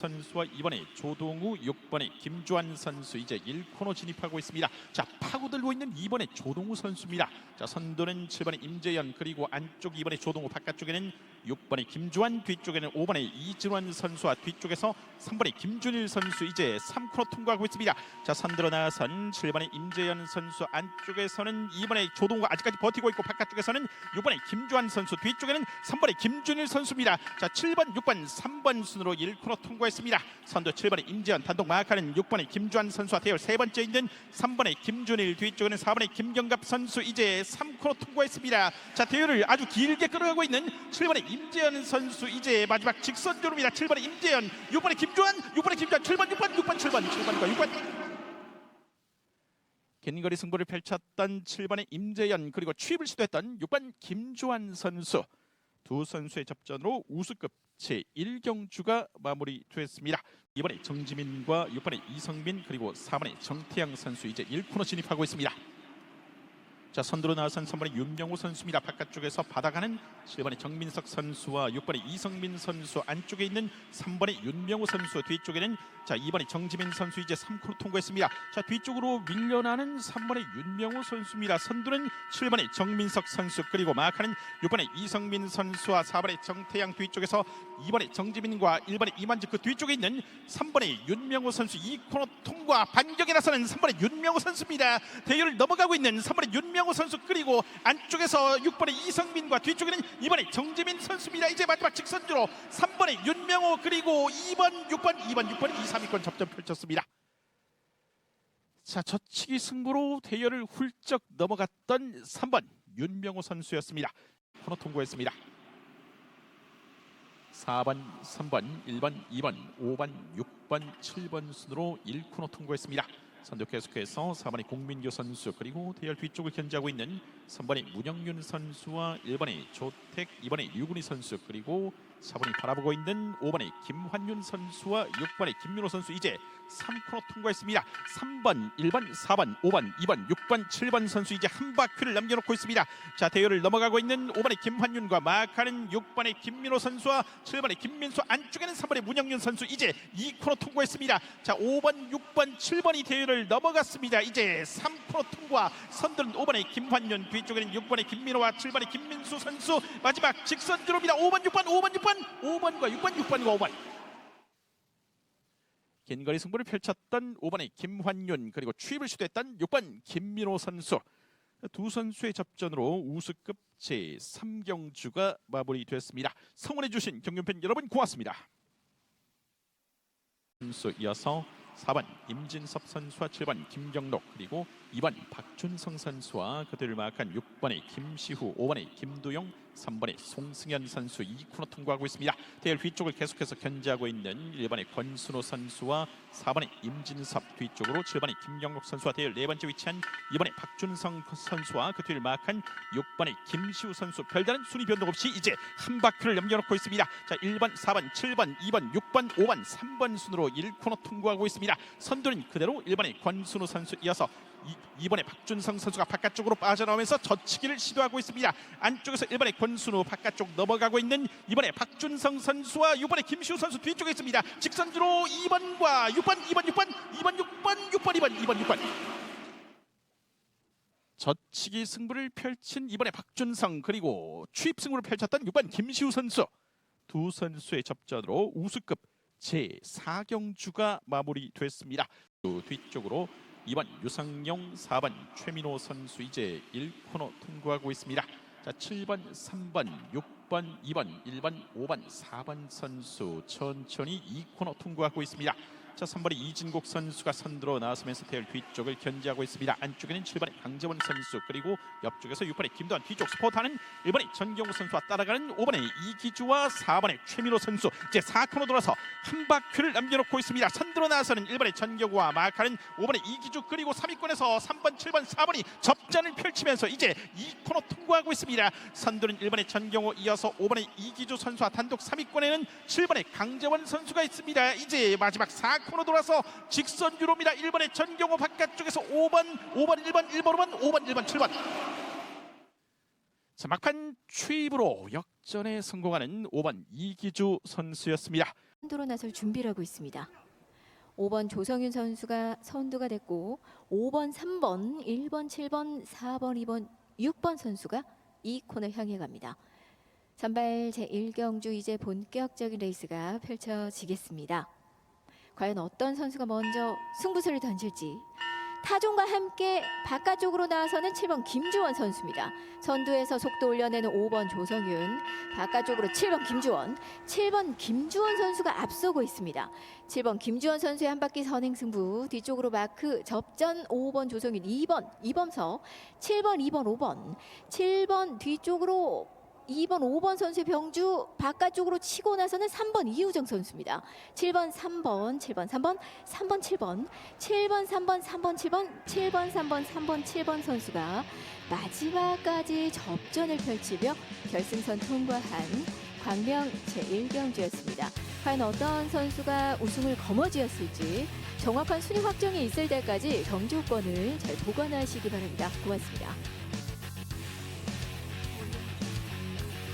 선수와 이번에 조동우 6번에 김주환 선수 이제 1코너 진입하고 있습니다. 자 파고들고 있는 2번에 조동우 선수입니다. 자 선두는 7번에 임재현 그리고 안쪽 2번에 조동우 바깥쪽에는 6번에 김주환 뒤쪽에는 5번에 이진환 선수와 뒤쪽에서 3번에 김준일 선수 이제 3코너 통과하고 있습니다. 자 선두로 나선 7번에 임재현 선수 안쪽에서는 2번에 조동우가 아직까지 버티고 있고 바깥쪽에서는 6번에 김주환 선수 뒤쪽에는 3번에 김준일 선수입니다. 자 7번 6번 3번 순으로 1코너 통과 했습니다. 선두 7번에 임재현 단독 마크하는 6번에 김주환 선수와 대열 세 번째 있는 3번에 김준일 뒤쪽에는 4번에 김경갑 선수 이제 3코너 통과했습니다. 자 대열을 아주 길게 끌어가고 있는 7번에 임재현 선수 이제 마지막 직선조입니다. 7번에 임재현 6번에 김주환 6번에 김주환 7번 6번 6번 7번 7번과 6번 긴 거리 승부를 펼쳤던 7번의 임재현 그리고 취입을 시도했던 6번 김주환 선수 두 선수의 접전으로 우수급 제1경주가 마무리됐습니다. 이번에 정지민과 6번의 이성민 그리고 4번의 정태양 선수 이제 1코너 진입하고 있습니다. 자 선두로 나선 3번의 윤명호 선수입니다. 바깥쪽에서 받아가는 7번의 정민석 선수와 6번의 이성민 선수 안쪽에 있는 3번의 윤명호 선수 뒤쪽에는 자 2번의 정지민 선수 이제 3코너 통과했습니다. 자 뒤쪽으로 밀려나는 3번의 윤명호 선수입니다. 선두는 7번의 정민석 선수 그리고 마크는 6번의 이성민 선수와 4번의 정태양 뒤쪽에서 2번의 정지민과 1번의 이만직 그 뒤쪽에 있는 3번의 윤명호 선수 2코너 통과 반격에 나서는 3번의 윤명호 선수입니다. 대열을 넘어가고 있는 3번의 윤명호 선수 그리고 안쪽에서 6번의 이성민과 뒤쪽에는 2번의 정지민 선수입니다. 이제 마지막 직선주로 3번의 윤명호 그리고 2번 6번 2번 6번 2, 3위권 접전 펼쳤습니다. 자 저치기 승부로 대열을 훌쩍 넘어갔던 3번 윤명호 선수였습니다. 코너 통과했습니다. 4번, 3번, 1번, 2번, 5번, 6번, 7번 순으로 1코너 통과했습니다. 선두 계속해서 4번의 공민규 선수 그리고 대열 뒤쪽을 견제하고 있는 3번의 문영윤 선수와 1번의 조택, 2번의 유근희 선수 그리고 4번이 바라보고 있는 5번의 김환윤 선수와 6번의 김민호 선수 이제 3코너 통과했습니다. 3번, 1번, 4번, 5번, 2번, 6번, 7번 선수 이제 한 바퀴를 남겨놓고 있습니다. 자 대열을 넘어가고 있는 5번의 김환윤과 마크하는 6번의 김민호 선수와 7번의 김민수 안쪽에는 3번의 문영윤 선수 이제 2코너 통과했습니다. 자 5번, 6번, 7번이 대열을 넘어갔습니다. 이제 3코너 통과 선두는 5번의 김환윤 뒤쪽에는 6번의 김민호와 7번의 김민수 선수 마지막 직선 주로입니다. 5번, 6번, 5번, 6번, 5번과 6번, 6번과 5번. 긴 거리 승부를 펼쳤던 5번의 김환윤 그리고 취입을 시도했던 6번 김민호 선수 두 선수의 접전으로 우수급 제 3경주가 마무리됐습니다. 성원해 주신 경륜팬 여러분 고맙습니다. 선수 이어서 4번 임진섭 선수와 7번 김경록 그리고 2번 박준성 선수와 그들을 마크한 6번의 김시후 5번의 김두용 3번의 송승현 선수 2코너 통과하고 있습니다. 대열 뒤쪽을 계속해서 견제하고 있는 1번의 권순호 선수와 4번의 임진섭 뒤쪽으로 7번의 김경록 선수와 대열 네 번째 위치한 2번의 박준성 선수와 그 뒤를 마크한 6번의 김시우 선수 별다른 순위 변동 없이 이제 한 바퀴를 남겨놓고 있습니다. 자 1번, 4번, 7번, 2번, 6번, 5번, 3번 순으로 1코너 통과하고 있습니다. 선두는 그대로 1번의 권순호 선수 이어서 이, 2번의 박준성 선수가 바깥쪽으로 빠져나오면서 젖히기를 시도하고 있습니다. 안쪽에서 1번의 권순우 바깥쪽 넘어가고 있는 2번의 박준성 선수와 6번의 김시우 선수 뒤쪽에 있습니다. 직선주로 2번과 6번, 2번, 6번, 2번, 6번, 6번, 2번, 2번, 6번. 젖히기 승부를 펼친 2번의 박준성 그리고 취입 승부를 펼쳤던 6번 김시우 선수 두 선수의 접전으로 우수급 제 4경주가 마무리됐습니다. 그 뒤쪽으로 2번 유상용, 4번 최민호 선수 이제 1코너 통과하고 있습니다. 자, 7번, 3번, 6번, 2번, 1번, 5번, 4번 선수 천천히 2코너 통과하고 있습니다. 자, 3번의 이진국 선수가 선두로 나서면서 대열 뒤쪽을 견제하고 있습니다. 안쪽에는 7번의 강재원 선수 그리고 옆쪽에서 6번의 김도환 뒤쪽 스포트하는 1번의 전경우 선수와 따라가는 5번의 이기주와 4번의 최민호 선수 이제 4코너 돌아서 한 바퀴를 남겨놓고 있습니다. 선두로 나서는 1번의 전경우와 마크하는 5번의 이기주 그리고 3위권에서 3번, 7번, 4번이 접전을 펼치면서 이제 2코너 통과하고 있습니다. 선두는 1번의 전경우 이어서 5번의 이기주 선수와 단독 3위권에는 7번의 강재원 선수가 있습니다. 이제 마지막 4코너 돌아서 직선주로입니다. 1번의 전경호 바깥쪽에서 5번, 5번, 1번, 1번, 5번, 5번, 1번, 7번. 자, 막판 추입으로 역전에 성공하는 5번 이기주 선수였습니다. 선두로 나설 준비를 하고 있습니다. 5번 조성윤 선수가 선두가 됐고 5번, 3번, 1번, 7번, 4번, 2번, 6번 선수가 이 코너 향해 갑니다. 선발 제1경주 이제 본격적인 레이스가 펼쳐지겠습니다. 과연 어떤 선수가 먼저 승부수를 던질지 타종과 함께 바깥쪽으로 나와서는 7번 김주원 선수입니다. 선두에서 속도 올려내는 5번 조성윤, 바깥쪽으로 7번 김주원, 7번 김주원 선수가 앞서고 있습니다. 7번 김주원 선수의 한 바퀴 선행 승부, 뒤쪽으로 마크 접전 5번 조성윤, 2번 이범석, 7번, 2번, 5번, 7번 뒤쪽으로 2번, 5번 선수의 병주 바깥쪽으로 치고 나서는 3번 이우정 선수입니다. 7번, 3번, 7번, 3번, 3번, 7번, 7번, 3번, 3번, 7번, 7번, 3번, 3번, 7번 선수가 마지막까지 접전을 펼치며 결승선 통과한 광명 제1경주였습니다. 과연 어떤 선수가 우승을 거머쥐었을지 정확한 순위 확정이 있을 때까지 경주권을 잘 보관하시기 바랍니다. 고맙습니다.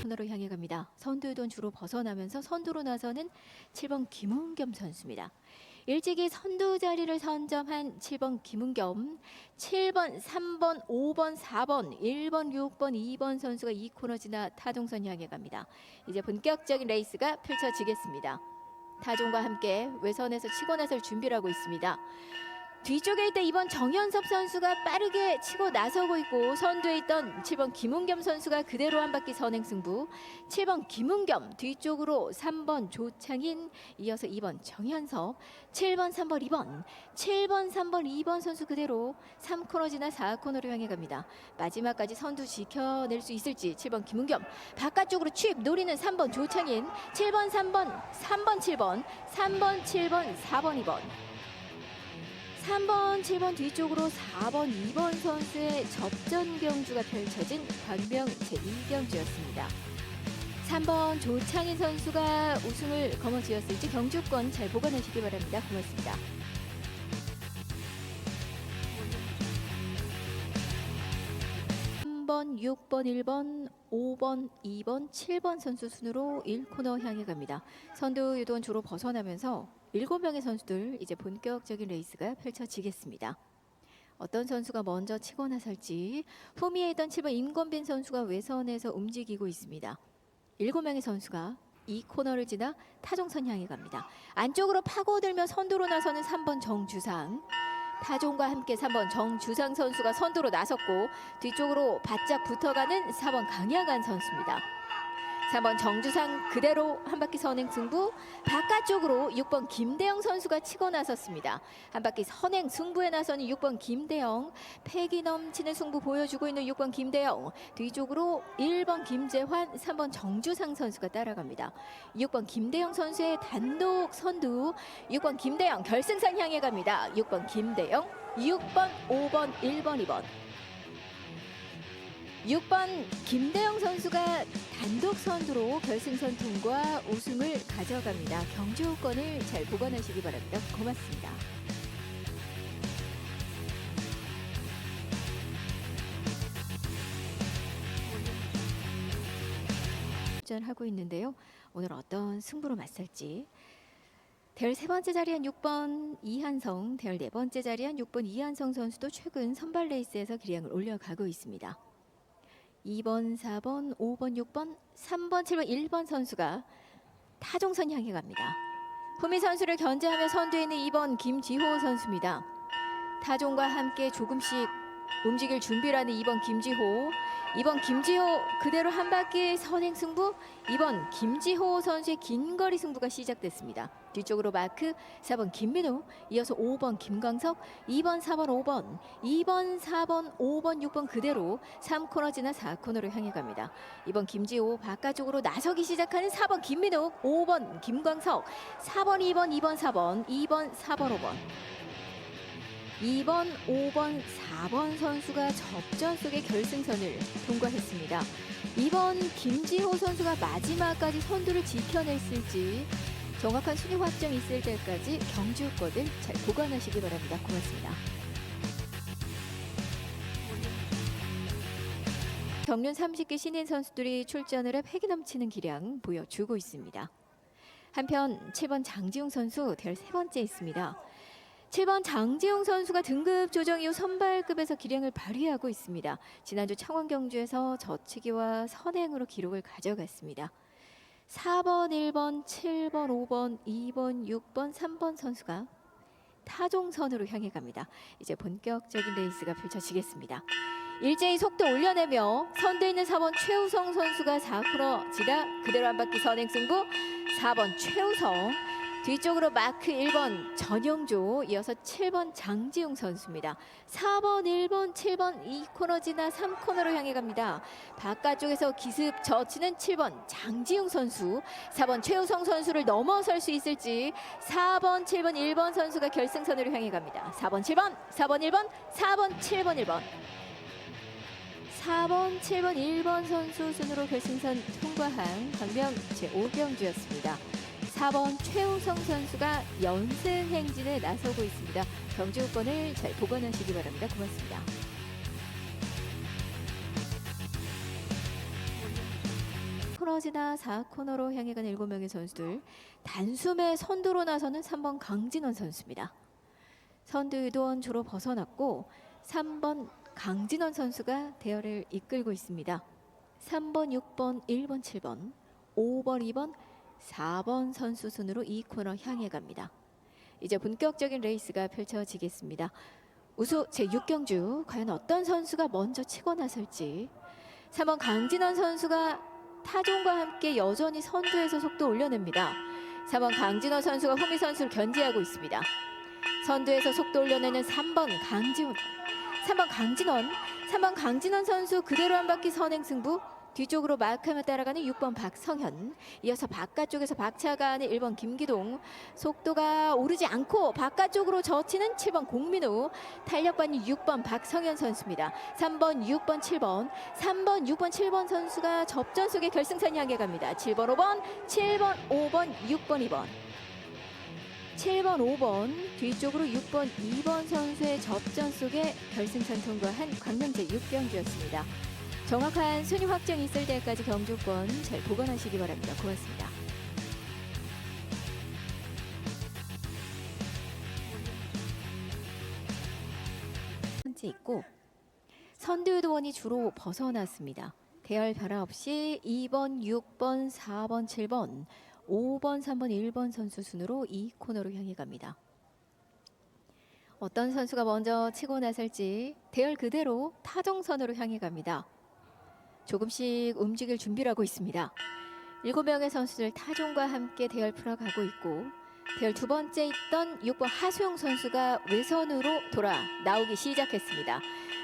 코너로 향해 갑니다. 선두don 주로 벗어나면서 선두로 나서는 7번 김은겸 선수입니다. 일찍이 선두 자리를 선점한 7번 김은겸, 7번, 3번, 5번, 4번, 1번, 6번, 2번 선수가 이 코너 지나 타종선 향해 갑니다. 이제 본격적인 레이스가 펼쳐지겠습니다. 타종과 함께 외선에서 치고 나설 준비를 하고 있습니다. 뒤쪽에 있던 이번 정현섭 선수가 빠르게 치고 나서고 있고 선두에 있던 7번 김은겸 선수가 그대로 한 바퀴 선행 승부. 7번 김은겸 뒤쪽으로 3번 조창인 이어서 2번 정현섭 7번 3번 2번 7번 3번 2번 선수 그대로 3코너 지나 4코너로 향해 갑니다. 마지막까지 선두 지켜낼 수 있을지 7번 김은겸. 바깥쪽으로 취입 노리는 3번 조창인 7번 3번 3번 7번 3번 7번 4번 2번 3번, 7번 뒤쪽으로 4번, 2번 선수의 접전 경주가 펼쳐진 광명 제2경주였습니다. 3번 조창인 선수가 우승을 거머쥐었을지 경주권 잘 보관하시기 바랍니다. 고맙습니다. 삼번 6번, 1번, 5번, 2번, 7번 선수 순으로 1코너 향해 갑니다. 선두 유도원 주로 벗어나면서 7명의 선수들 이제 본격적인 레이스가 펼쳐지겠습니다. 어떤 선수가 먼저 치고 나설지 후미에 있던 7번 임건빈 선수가 외선에서 움직이고 있습니다. 7명의 선수가 이 코너를 지나 타종선 향해 갑니다. 안쪽으로 파고들며 선두로 나서는 3번 정주상 타종과 함께 3번 정주상 선수가 선두로 나섰고 뒤쪽으로 바짝 붙어가는 4번 강야간 선수입니다. 3번 정주상 그대로 한 바퀴 선행 승부 바깥쪽으로 6번 김대영 선수가 치고 나섰습니다. 한 바퀴 선행 승부에 나서는 6번 김대영 패기 넘치는 승부 보여주고 있는 6번 김대영 뒤쪽으로 1번 김재환 3번 정주상 선수가 따라갑니다. 6번 김대영 선수의 단독 선두 6번 김대영 결승선 향해 갑니다. 6번 김대영 6번 5번 1번 2번 6번 김대영 선수가 단독 선두로 결승선 통과 우승을 가져갑니다. 경주권을 잘 보관하시기 바랍니다. 고맙습니다. 하고 있는데요. 오늘 어떤 승부로 맞설지 대열 세 번째 자리한 6번 이한성, 대열 네 번째 자리한 6번 이한성 선수도 최근 선발 레이스에서 기량을 올려가고 있습니다. 2번, 4번, 5번, 6번, 3번, 7번, 1번 선수가 타종선 향해 갑니다. 후미 선수를 견제하며 선두에 있는 2번 김지호 선수입니다. 타종과 함께 조금씩 움직일 준비를 하는 2번 김지호. 2번 김지호 그대로 한 바퀴 선행 승부. 2번 김지호 선수의 긴 거리 승부가 시작됐습니다. 뒤쪽으로 마크 4번 김민우, 이어서 5번 김광석, 2번, 4번, 5번, 2번, 4번, 5번, 6번 그대로 3코너 지나 4코너로 향해 갑니다. 2번 김지호 바깥쪽으로 나서기 시작하는 4번 김민우, 5번 김광석, 4번, 2번, 2번, 4번, 2번, 4번, 5번. 2번, 5번, 4번 선수가 접전 속의 결승선을 통과했습니다. 2번 김지호 선수가 마지막까지 선두를 지켜냈을지 정확한 순위 확정이 있을 때까지 경주권을 잘 보관하시기 바랍니다. 고맙습니다. 경륜 30개 신인 선수들이 출전을 해 패기 넘치는 기량 보여주고 있습니다. 한편 7번 장지웅 선수 대열 세 번째 있습니다. 7번 장지웅 선수가 등급 조정 이후 선발급에서 기량을 발휘하고 있습니다. 지난주 창원 경주에서 저치기와 선행으로 기록을 가져갔습니다. 4번, 1번, 7번, 5번, 2번, 6번, 3번 선수가 타종선으로 향해 갑니다. 이제 본격적인 레이스가 펼쳐지겠습니다. 일제히 속도 올려내며 선두에 있는 4번 최우성 선수가 4코너 지다 그대로 한 바퀴 선행 승부 4번 최우성 뒤쪽으로 마크 1번 전영조 이어서 7번 장지용 선수입니다. 4번 1번 7번 2코너 지나 3코너로 향해 갑니다. 바깥쪽에서 기습 젖히는 7번 장지용 선수 4번 최우성 선수를 넘어설 수 있을지 4번 7번 1번 선수가 결승선으로 향해 갑니다. 4번 7번 4번 1번 4번 7번 1번 4번, 7번, 1번 선수 순으로 결승선 통과한 광명 제5경주였습니다. 4번 최우성 선수가 연승 행진에 나서고 있습니다. 경주권을 잘 보관하시기 바랍니다. 고맙습니다. 코너지나 4코너로 향해 간 7명의 선수들 단숨에 선두로 나서는 3번 강진원 선수입니다. 선두 유도원 주로 벗어났고 3번 강진원 선수가 대열을 이끌고 있습니다. 3번, 6번, 1번, 7번, 5번, 2번, 4번 선수 순으로 이 코너 향해 갑니다. 이제 본격적인 레이스가 펼쳐지겠습니다. 우수 제6경주 과연 어떤 선수가 먼저 치고 나설지 3번 강진원 선수가 타종과 함께 여전히 선두에서 속도 올려냅니다. 4번 강진원 선수가 호미 선수를 견제하고 있습니다. 선두에서 속도 올려내는 3번 강지훈 3번 강진원 3번 강진원 선수 그대로 한 바퀴 선행 승부 뒤쪽으로 마크하며 따라가는 6번 박성현 이어서 바깥쪽에서 박차가는 1번 김기동. 속도가 오르지 않고 바깥쪽으로 젖히는 7번 공민우. 탄력받는 6번 박성현 선수입니다. 3번 6번 7번. 3번 6번 7번 선수가 접전 속에 결승선 향해 갑니다. 7번 5번 7번 5번 6번 2번. 7번, 5번 뒤쪽으로 6번, 2번 선수의 접전 속에 결승선 통과한 광명제 6경주였습니다. 정확한 순위 확정이 있을 때까지 경주권 잘 보관하시기 바랍니다. 고맙습니다. 있고 선두유도원이 주로 벗어났습니다. 대열 변화 없이 2번, 6번, 4번, 7번 5번, 3번, 1번 선수 순으로 이 코너로 향해 갑니다. 어떤 선수가 먼저 치고 나설지 대열 그대로 타정선으로 향해 갑니다. 조금씩 움직일 준비를 하고 있습니다. 7명의 선수들 타종과 함께 대열 풀어가고 있고 대열 두 번째 있던 6번 하수영 선수가 외선으로 돌아 나오기 시작했습니다.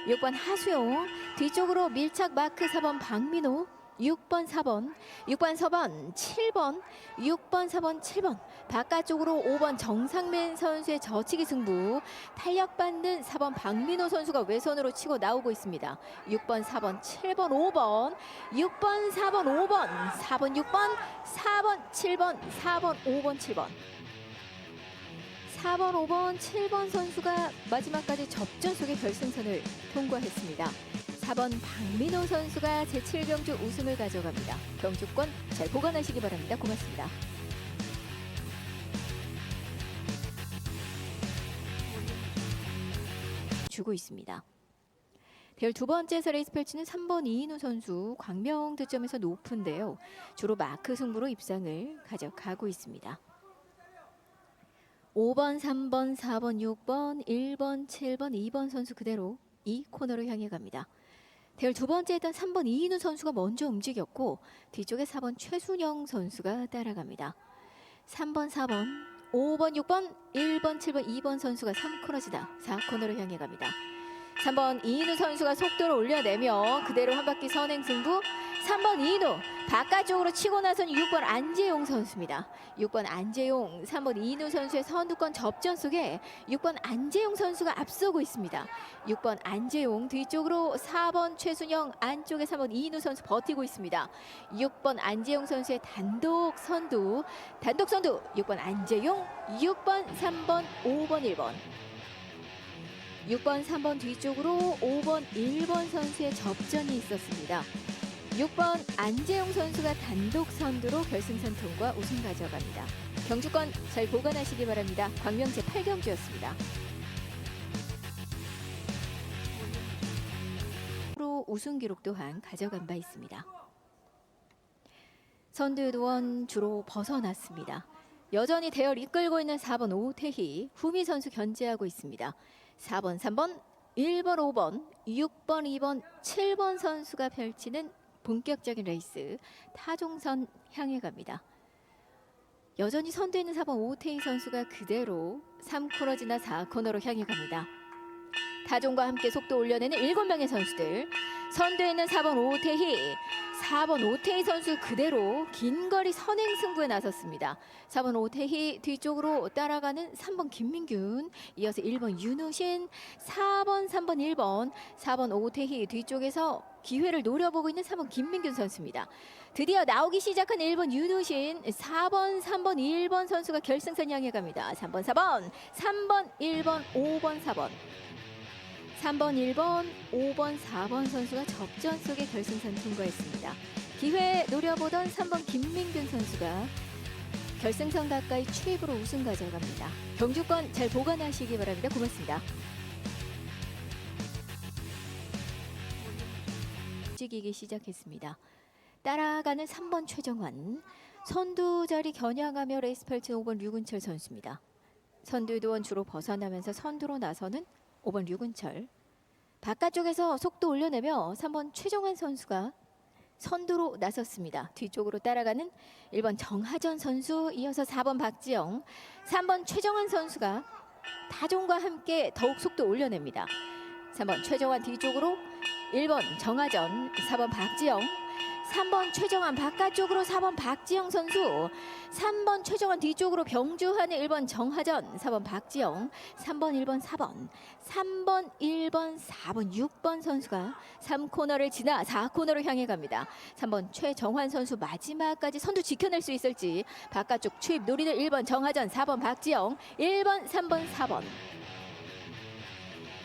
6번 하수영 뒤쪽으로 밀착 마크 4번 박민호 6번, 4번, 6번, 서번, 7번, 6번, 4번, 7번 바깥쪽으로 5번 정상맨 선수의 저치기 승부 탄력받는 4번 박민호 선수가 외선으로 치고 나오고 있습니다. 6번, 4번, 7번, 5번 6번, 4번, 5번 4번, 6번, 4번, 7번, 4번, 5번, 7번 4번, 5번, 7번 선수가 마지막까지 접전 속의 결승선을 통과했습니다. 4번 박민호 선수가 제7경주 우승을 가져갑니다. 경주권 잘 보관하시기 바랍니다. 고맙습니다. 주고 있습니다. 대열 두 번째에서 레이스 펼치는 3번 이인우 선수 광명 득점에서 높은데요. 주로 마크 승부로 입상을 가져가고 있습니다. 5번, 3번, 4번, 6번, 1번, 7번, 2번 선수 그대로 이 코너로 향해 갑니다. 대열 두 번째 했던 3번 이인우 선수가 먼저 움직였고 뒤쪽에 4번 최순영 선수가 따라갑니다. 3번, 4번, 5번, 6번, 1번, 7번, 2번 선수가 3코너지다 4코너로 향해 갑니다. 3번 이인우 선수가 속도를 올려내며 그대로 한 바퀴 선행 승부 3번 이인우 바깥쪽으로 치고 나선 6번 안재용 선수입니다. 6번 안재용 3번 이인우 선수의 선두권 접전 속에 6번 안재용 선수가 앞서고 있습니다. 6번 안재용 뒤쪽으로 4번 최순영 안쪽에 3번 이인우 선수 버티고 있습니다. 6번 안재용 선수의 단독 선두 단독 선두 6번 안재용 6번 3번 5번 1번 6번 3번 뒤쪽으로 5번 1번 선수의 접전이 있었습니다. 6번 안재용 선수가 단독 선두로 결승선 통과 우승 가져갑니다. 경주권 잘 보관하시기 바랍니다. 광명 제 8경주였습니다. 로 우승 기록 또한 가져간 바 있습니다. 선두원 주로 벗어났습니다. 여전히 대열 이끌고 있는 4번 오태희 후미 선수 견제하고 있습니다. 4번, 3번, 1번, 5번, 6번, 2번, 7번 선수가 펼치는 본격적인 레이스 타종선 향해 갑니다. 여전히 선두에 있는 4번 오태희 선수가 그대로 3코너 지나 4코너로 향해 갑니다. 타종과 함께 속도 올려내는 7명의 선수들 선두에 있는 4번 오태희 4번 오태희 선수 그대로 긴 거리 선행 승부에 나섰습니다. 4번 오태희 뒤쪽으로 따라가는 3번 김민균 이어서 1번 윤우신 4번 3번 1번 4번 오태희 뒤쪽에서 기회를 노려보고 있는 3번 김민균 선수입니다. 드디어 나오기 시작한 1번 윤우신 4번 3번 1번 선수가 결승선 향해 갑니다. 3번 4번 3번 1번 5번 4번 3번, 1번, 5번, 4번 선수가 접전 속에 결승선 통과했습니다. 기회 노려보던 3번 김민균 선수가 결승선 가까이 추입으로 우승 가져갑니다. 경주권 잘 보관하시기 바랍니다. 고맙습니다. 움직이기 시작했습니다. 따라가는 3번 최정환 선두 자리 겨냥하며 레이스 펼친 5번 류근철 선수입니다. 선두 도원 주로 벗어나면서 선두로 나서는 5번 류근철 바깥쪽에서 속도 올려내며 3번 최정환 선수가 선두로 나섰습니다. 뒤쪽으로 따라가는 1번 정하전 선수 이어서 4번 박지영 3번 최정환 선수가 타종과 함께 더욱 속도 올려냅니다. 3번 최정환 뒤쪽으로 1번 정하전 4번 박지영 3번 최정환 바깥쪽으로 4번 박지영 선수 3번 최정환 뒤쪽으로 경주하는 1번 정하전 4번 박지영 3번 1번 4번 3번 1번 4번 6번 선수가 3코너를 지나 4코너로 향해 갑니다. 3번 최정환 선수 마지막까지 선두 지켜낼 수 있을지 바깥쪽 추입 노리는 1번 정하전 4번 박지영 1번 3번 4번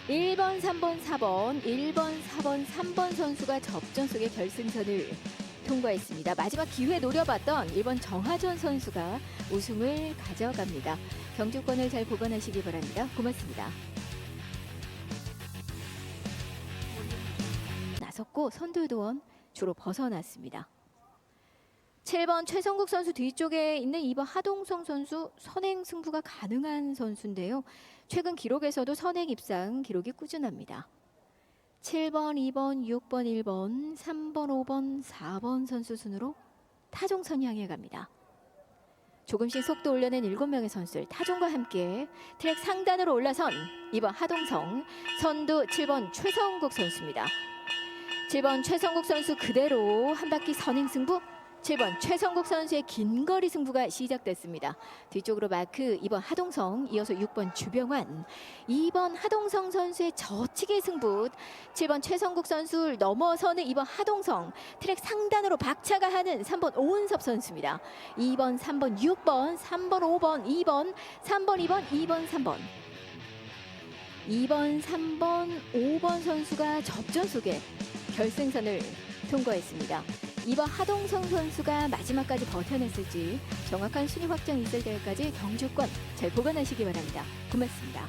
1번, 3번, 4번, 1번, 4번, 3번 선수가 접전 속의 결승선을 통과했습니다. 마지막 기회 노려봤던 1번 정하전 선수가 우승을 가져갑니다. 경주권을 잘 보관하시기 바랍니다. 고맙습니다. 나섰고 선두도원 주로 벗어났습니다. 7번 최성국 선수 뒤쪽에 있는 2번 하동성 선수 선행 승부가 가능한 선수인데요. 최근 기록에서도 선행 입상 기록이 꾸준합니다. 7번, 2번, 6번, 1번, 3번, 5번, 4번 선수 순으로 타종선 향해 갑니다. 조금씩 속도 올려낸 7명의 선수들 타종과 함께 트랙 상단으로 올라선 2번 하동성, 선두 7번 최성국 선수입니다. 7번 최성국 선수 그대로 한 바퀴 선행 승부 7번 최성국 선수의 긴 거리 승부가 시작됐습니다. 뒤쪽으로 마크 2번 하동성 이어서 6번 주병환 2번 하동성 선수의 저치기 승부 7번 최성국 선수를 넘어서는 2번 하동성 트랙 상단으로 박차가 하는 3번 오은섭 선수입니다. 2번 3번 6번 3번 5번 2번 3번 2번 2번 3번 2번 3번 5번 선수가 접전 속에 결승선을 통과했습니다. 2번 하동성 선수가 마지막까지 버텨냈을지 정확한 순위 확정이 있을 때까지 경주권 잘 보관하시기 바랍니다. 고맙습니다.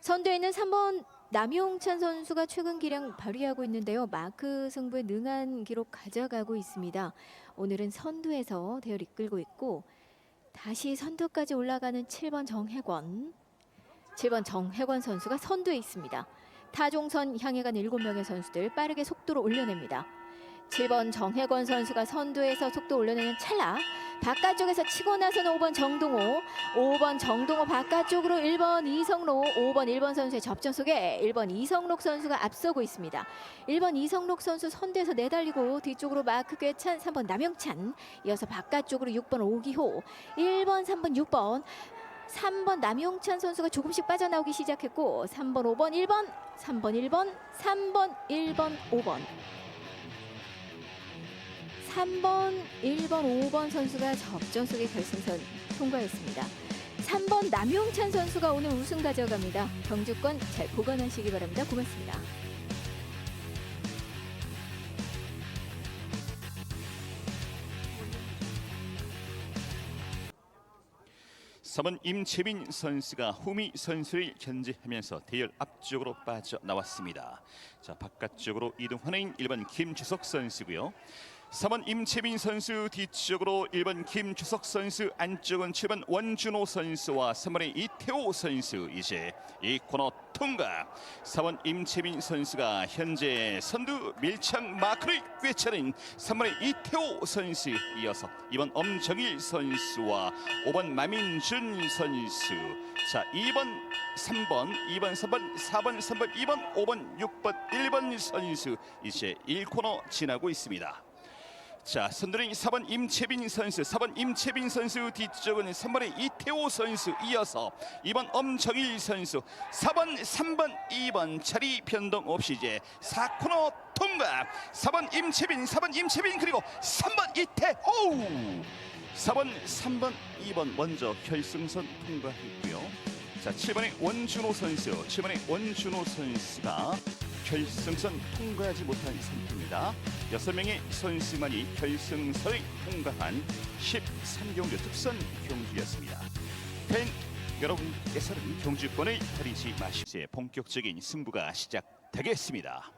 선두에 있는 3번 남용찬 선수가 최근 기량 발휘하고 있는데요. 마크 승부에 능한 기록 가져가고 있습니다. 오늘은 선두에서 대열 이끌고 있고 다시 선두까지 올라가는 7번 정혜권 7번 정혜권 선수가 선두에 있습니다. 타종선 향해 간 7명의 선수들 빠르게 속도를 올려냅니다. 7번 정혜권 선수가 선두에서 속도 올려내는 찰나 바깥쪽에서 치고 나서는 5번 정동호 5번 정동호 바깥쪽으로 1번 이성록 5번 1번 선수의 접전 속에 1번 이성록 선수가 앞서고 있습니다. 1번 이성록 선수 선두에서 내달리고 뒤쪽으로 마크 꿰찬 3번 남영찬 이어서 바깥쪽으로 6번 오기호 1번 3번 6번 3번 남용찬 선수가 조금씩 빠져나오기 시작했고 3번 5번 1번 3번 1번 3번 1번 5번 3번 1번 5번 선수가 접전 속의 결승선 통과했습니다. 3번 남용찬 선수가 오늘 우승 가져갑니다. 경주권 잘 보관하시기 바랍니다. 고맙습니다. 3번 임채빈 선수가 후미 선수를 견제하면서 대열 앞쪽으로 빠져나왔습니다. 자 바깥쪽으로 이동하는 1번 김주석 선수고요. 3번 임채빈 선수 뒤쪽으로 1번 김주석 선수 안쪽은 7번 원준호 선수와 3번의 이태호 선수. 이제 이 코너 통과. 4번 임채빈 선수가 현재 선두 밀착 마크를 꿰차는 3번의 이태호 선수 이어서 2번 엄정일 선수와 5번 마민준 선수. 자 2번 3번 2번 3번 4번 3번 2번 5번 6번 1번 선수. 이제 1코너 지나고 있습니다. 자, 선두는 4번 임채빈 선수, 4번 임채빈 선수 뒤쪽은 3번의 이태호 선수 이어서 2번 엄정일 선수, 4번, 3번, 2번 자리 변동 없이 이제 4코너 통과. 4번 임채빈, 4번 임채빈 그리고 3번 이태호. 4번, 3번, 2번 먼저 결승선 통과했고요. 자, 7번의 원준호 선수, 7번의 원준호 선수가 결승선 통과하지 못한 상태입니다. 여섯 명의 선수만이 결승선을 통과한 13경주 특선 경주였습니다. 팬 여러분께서는 경주권을 버리지 이제 본격적인 승부가 시작되겠습니다.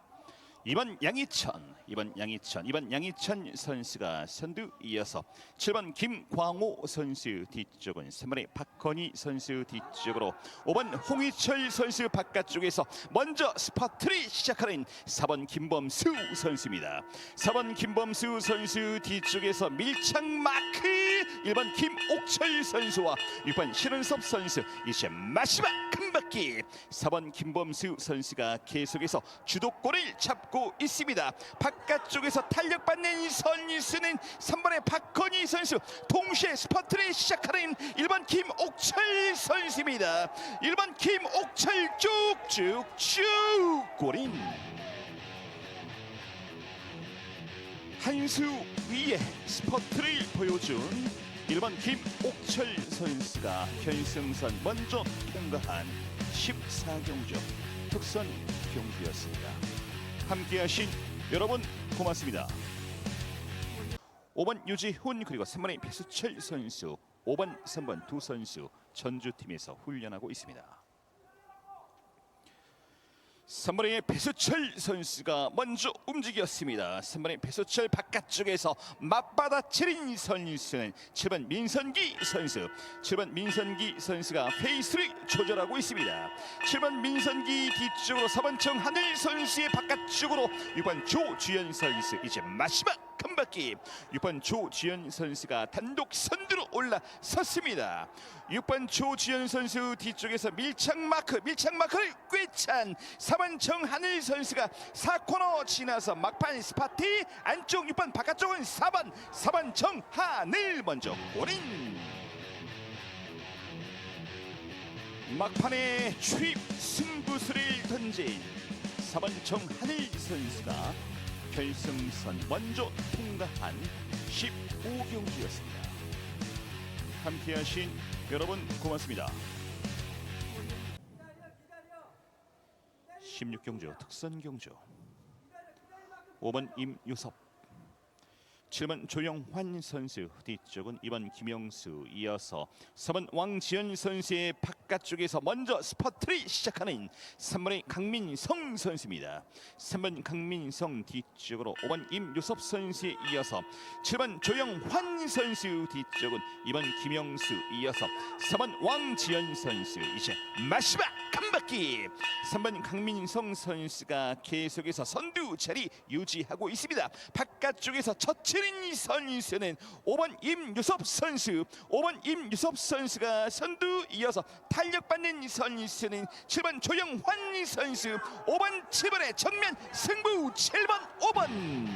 이번 양희천, 이번 양희천, 이번 양희천 선수가 선두 이어서 7번 김광호 선수 뒤쪽은 3번의 박건희 선수 뒤쪽으로 5번 홍희철 선수 바깥쪽에서 먼저 스파트를 시작하는 4번 김범수 선수입니다. 4번 김범수 선수 뒤쪽에서 밀착 마크 1번 김옥철 선수와 6번 신은섭 선수 이제 마지막 큰 바퀴 4번 김범수 선수가 계속해서 주도권을 잡고 있습니다. 바깥쪽에서 탄력받는 선수는 3번의 박건희 선수 동시에 스퍼트를 시작하는 1번 김옥철 선수입니다. 1번 김옥철 쭉쭉쭉 꼬린 한수 위에 스퍼트를 보여준 1번 김옥철 선수가 결승선 먼저 통과한 14경주 특선 경주였습니다. 함께하신 여러분 고맙습니다. 5번 유지훈 그리고 3번의 배수철 선수 5번 3번 두 선수 전주팀에서 훈련하고 있습니다. 3번의 배수철 선수가 먼저 움직였습니다. 3번의 배수철 바깥쪽에서 맞받아 치린 선수는 7번 민선기 선수. 7번 민선기 선수가 페이스를 조절하고 있습니다. 7번 민선기 뒤쪽으로 4번 정하늘 선수의 바깥쪽으로 6번 조주현 선수 이제 마지막 큰 바퀴 6번 조주현 선수가 단독 선두로 올라섰습니다. 6번 조주현 선수 뒤쪽에서 밀착 마크 밀착 마크를 꿰찬 4번 정하늘 선수가 4코너 지나서 막판 스파티 안쪽 6번 바깥쪽은 4번 4번 정하늘 먼저 올인 막판에 추입 승부수를 던진 4번 정하늘 선수가 결승선 먼저 통과한 15경주였습니다. 함께하신 여러분 고맙습니다. 16경주 특선 경주 5번 임유섭 7번 조영환 선수 뒤쪽은 2번 김영수 이어서 4번 왕지연 선수의 바깥쪽에서 먼저 스퍼트를 시작하는 3번의 강민성 선수입니다. 3번 강민성 뒤쪽으로 5번 임유섭 선수에 이어서 7번 조영환 선수 뒤쪽은 2번 김영수 이어서 4번 왕지연 선수 이제 마지막 한 바퀴 3번 강민성 선수가 계속해서 선두 자리 유지하고 있습니다. 바깥쪽에서 처치 는 선수는 5번 임유섭 선수 5번 임유섭 선수가 선두 이어서 탄력받는 선수는 7번 조영환 선수 5번 7번의 정면 승부 7번 5번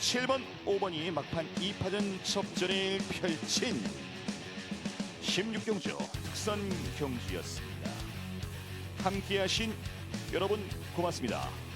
7번 5번이 막판 2파전 접전을 펼친 16경주 특선 경주였습니다. 함께하신 여러분 고맙습니다.